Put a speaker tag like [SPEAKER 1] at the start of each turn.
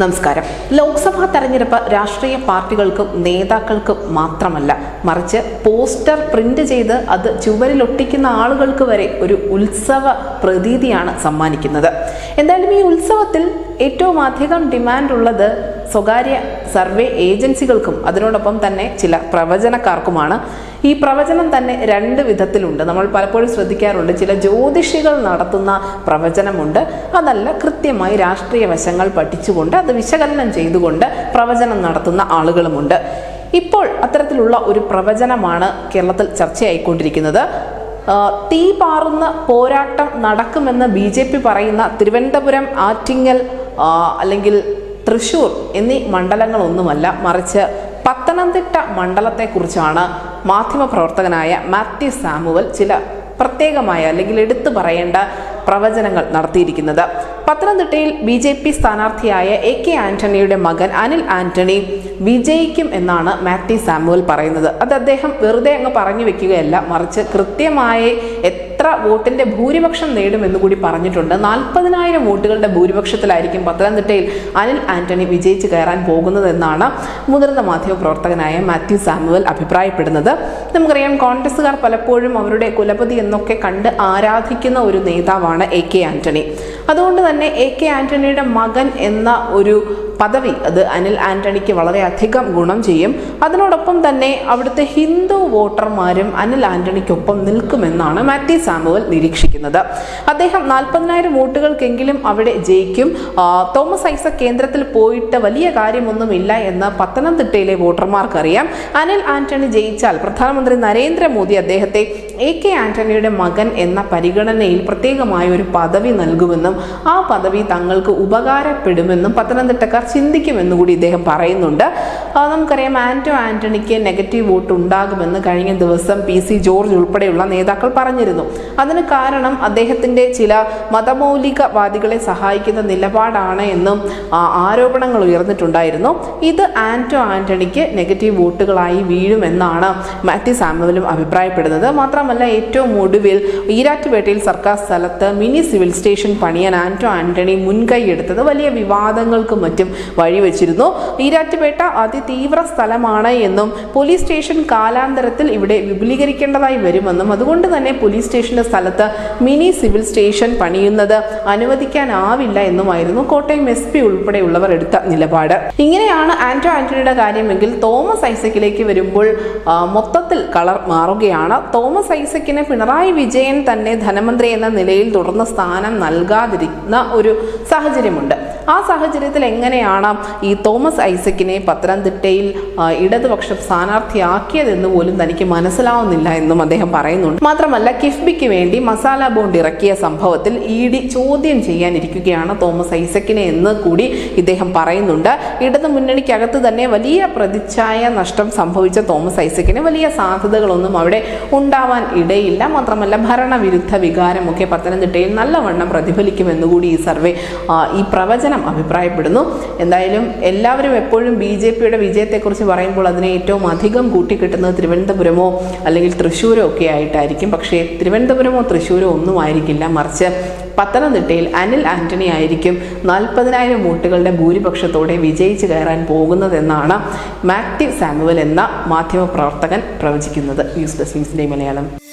[SPEAKER 1] നമസ്കാരം. ലോക്സഭാ തെരഞ്ഞെടുപ്പ് രാഷ്ട്രീയ പാർട്ടികൾക്കും നേതാക്കൾക്കും മാത്രമല്ല മറിച്ച് പോസ്റ്റർ പ്രിന്റ് ചെയ്ത് അത് ചുവരിൽ ഒട്ടിക്കുന്ന ആളുകൾക്ക് വരെ ഒരു ഉത്സവ പ്രതീതിയാണ് സമ്മാനിക്കുന്നത്. എന്തായാലും ഈ ഉത്സവത്തിൽ ഏറ്റവും അധികം ഡിമാൻഡ് ഉള്ളത് സ്വകാര്യ സർവേ ഏജൻസികൾക്കും അതിനോടൊപ്പം തന്നെ ചില പ്രവചനക്കാർക്കുമാണ്. ഈ പ്രവചനം തന്നെ രണ്ട് വിധത്തിലുണ്ട്. നമ്മൾ പലപ്പോഴും ശ്രദ്ധിക്കാറുണ്ട്. ചില ജ്യോതിഷികൾ നടത്തുന്ന പ്രവചനമുണ്ട്. അതല്ല കൃത്യമായി രാഷ്ട്രീയ വശങ്ങൾ പഠിച്ചുകൊണ്ട് അത് വിശകലനം ചെയ്തുകൊണ്ട് പ്രവചനം നടത്തുന്ന ആളുകളുമുണ്ട്. ഇപ്പോൾ അത്തരത്തിലുള്ള ഒരു പ്രവചനമാണ് കേരളത്തിൽ ചർച്ചയായിക്കൊണ്ടിരിക്കുന്നത്. തീ പാറുന്ന പോരാട്ടം നടക്കുമെന്ന് ബി ജെ പി പറയുന്ന തിരുവനന്തപുരം ആറ്റിങ്ങൽ അല്ലെങ്കിൽ തൃശൂർ എന്നീ മണ്ഡലങ്ങളൊന്നുമല്ല മറിച്ച് പത്തനംതിട്ട മണ്ഡലത്തെക്കുറിച്ചാണ് മാധ്യമപ്രവർത്തകനായ മാത്യു സാമുവൽ ചില പ്രത്യേകമായ അല്ലെങ്കിൽ എടുത്തു പറയേണ്ട പ്രവചനങ്ങൾ നടത്തിയിരിക്കുന്നത്. പത്തനംതിട്ടയിൽ ബി ജെ പി സ്ഥാനാർത്ഥിയായ എ കെ ആന്റണിയുടെ മകൻ അനിൽ ആന്റണി വിജയിക്കും എന്നാണ് മാത്യു സാമുവൽ പറയുന്നത്. അത് അദ്ദേഹം വെറുതെ അങ്ങ് പറഞ്ഞു വെക്കുകയല്ല മറിച്ച് കൃത്യമായി എത്ര വോട്ടിന്റെ ഭൂരിപക്ഷം നേടുമെന്ന് കൂടി പറഞ്ഞിട്ടുണ്ട്. നാൽപ്പതിനായിരം വോട്ടുകളുടെ ഭൂരിപക്ഷത്തിലായിരിക്കും പത്തനംതിട്ടയിൽ അനിൽ ആന്റണി വിജയിച്ച് കയറാൻ പോകുന്നതെന്നാണ് മുതിർന്ന മാധ്യമപ്രവർത്തകനായ മാത്യു സാമുവൽ അഭിപ്രായപ്പെടുന്നത്. നമുക്കറിയാം കോൺഗ്രസുകാർ പലപ്പോഴും അവരുടെ കുലപതി എന്നൊക്കെ കണ്ട് ആരാധിക്കുന്ന ഒരു നേതാവാണ് എ കെ ആന്റണി. അതുകൊണ്ട് തന്നെ എ കെ ആന്റണിയുടെ മകൻ എന്ന ഒരു പദവി. അത് അനിൽ ആന്റണിക്ക് വളരെയധികം ഗുണം ചെയ്യും. അതിനോടൊപ്പം തന്നെ അവിടുത്തെ ഹിന്ദു വോട്ടർമാരും അനിൽ ആന്റണിക്കൊപ്പം നിൽക്കുമെന്നാണ് മാത്യു സാമുവൽ നിരീക്ഷിക്കുന്നത്. അദ്ദേഹം നാൽപ്പതിനായിരം വോട്ടുകൾക്കെങ്കിലും അവിടെ ജയിക്കും. തോമസ് ഐസക് കേന്ദ്രത്തിൽ പോയിട്ട് വലിയ കാര്യമൊന്നുമില്ല എന്ന് പത്തനംതിട്ടയിലെ വോട്ടർമാർക്കറിയാം. അനിൽ ആന്റണി ജയിച്ചാൽ പ്രധാനമന്ത്രി നരേന്ദ്രമോദി അദ്ദേഹത്തെ എ കെ ആന്റണിയുടെ മകൻ എന്ന പരിഗണനയിൽ പ്രത്യേകമായ ഒരു പദവി നൽകുമെന്നും ആ പദവി തങ്ങൾക്ക് ഉപകാരപ്പെടുമെന്നും പത്തനംതിട്ടക്കാർ ചിന്തിക്കുമെന്നും കൂടി ഇദ്ദേഹം പറയുന്നുണ്ട്. നമുക്കറിയാം ആന്റോ ആന്റണിക്ക് നെഗറ്റീവ് വോട്ട് ഉണ്ടാകുമെന്ന് കഴിഞ്ഞ ദിവസം പി സി ജോർജ് ഉൾപ്പെടെയുള്ള നേതാക്കൾ പറഞ്ഞിരുന്നു. അതിന് കാരണം അദ്ദേഹത്തിന്റെ ചില മതമൗലികവാദികളെ സഹായിക്കുന്ന നിലപാടാണ് എന്നും ആരോപണങ്ങൾ ഉയർന്നിട്ടുണ്ടായിരുന്നു. ഇത് ആന്റോ ആന്റണിക്ക് നെഗറ്റീവ് വോട്ടുകളായി വീഴുമെന്നാണ് മാത്യു സാമുവലും അഭിപ്രായപ്പെടുന്നത്. മാത്രമല്ല ഏറ്റവും ഒടുവിൽ ഈരാറ്റുപേട്ടയിൽ സർക്കാർ സ്ഥലത്ത് മിനി സിവിൽ സ്റ്റേഷൻ പണിയാൻ ആന്റോ ആന്റണി മുൻകൈ എടുത്തത് വലിയ വിവാദങ്ങൾക്കും മറ്റും വഴിവെച്ചിരുന്നു. ഈരാറ്റുപേട്ട അതിതീവ്ര സ്ഥലമാണ് എന്നും പോലീസ് സ്റ്റേഷൻ കാലാന്തരത്തിൽ ഇവിടെ വിപുലീകരിക്കേണ്ടതായി വരുമെന്നും അതുകൊണ്ട് തന്നെ പോലീസ് സ്റ്റേഷന്റെ സ്ഥലത്ത് മിനി സിവിൽ സ്റ്റേഷൻ പണിയുന്നത് അനുവദിക്കാനാവില്ല എന്നുമായിരുന്നു കോട്ടയം എസ് പി ഉൾപ്പെടെയുള്ളവർ എടുത്ത നിലപാട്. ഇങ്ങനെയാണ് ആന്റോ ആന്റണിയുടെ കാര്യമെങ്കിൽ തോമസ് ഐസക്കിലേക്ക് വരുമ്പോൾ മൊത്തത്തിൽ കളർ മാറുകയാണ്. തോമസ് ഐസക്കിന് പിണറായി വിജയൻ തന്നെ ധനമന്ത്രി എന്ന നിലയിൽ തുടർന്ന് സ്ഥാനം നൽകാതിരിക്കുന്ന ഒരു സാഹചര്യമുണ്ട്. ആ സാഹചര്യത്തിൽ എങ്ങനെയാണ് ഈ തോമസ് ഐസക്കിനെ പത്തനംതിട്ടയിൽ ഇടതുപക്ഷം സ്ഥാനാർത്ഥിയാക്കിയതെന്ന് പോലും തനിക്ക് മനസ്സിലാവുന്നില്ല എന്നും അദ്ദേഹം പറയുന്നുണ്ട്. മാത്രമല്ല കിഫ്ബിക്ക് വേണ്ടി മസാല ബോണ്ട് ഇറക്കിയ സംഭവത്തിൽ ഇ ഡി ചോദ്യം ചെയ്യാനിരിക്കുകയാണ് തോമസ് ഐസക്കിനെ എന്ന് കൂടി ഇദ്ദേഹം പറയുന്നുണ്ട്. ഇടതു മുന്നണിക്കകത്ത് തന്നെ വലിയ പ്രതിച്ഛായ നഷ്ടം സംഭവിച്ച തോമസ് ഐസക്കിന് വലിയ സാധ്യതകളൊന്നും അവിടെ ഉണ്ടാവാൻ ഇടയില്ല. മാത്രമല്ല ഭരണവിരുദ്ധ വികാരമൊക്കെ പത്തനംതിട്ടയിൽ നല്ലവണ്ണം പ്രതിഫലിക്കുമെന്നുകൂടി ഈ സർവേ ഈ പ്രവചനം അഭിപ്രായപ്പെടുന്നു. എന്തായാലും എല്ലാവരും എപ്പോഴും ബി ജെ പിയുടെ വിജയത്തെക്കുറിച്ച് പറയുമ്പോൾ അതിനെ ഏറ്റവും അധികം കൂട്ടിക്കിട്ടുന്നത് തിരുവനന്തപുരമോ അല്ലെങ്കിൽ തൃശ്ശൂരോ ഒക്കെ ആയിട്ടായിരിക്കും. പക്ഷേ തിരുവനന്തപുരമോ തൃശ്ശൂരോ ഒന്നും ആയിരിക്കില്ല. മറിച്ച് പത്തനംതിട്ടയിൽ അനിൽ ആന്റണി ആയിരിക്കും നാൽപ്പതിനായിരം വോട്ടുകളുടെ ഭൂരിപക്ഷത്തോടെ വിജയിച്ച് കയറാൻ പോകുന്നതെന്നാണ് മാത്യു സാമുവൽ എന്ന മാധ്യമപ്രവർത്തകൻ പ്രവചിക്കുന്നത്. News desk Malayalam.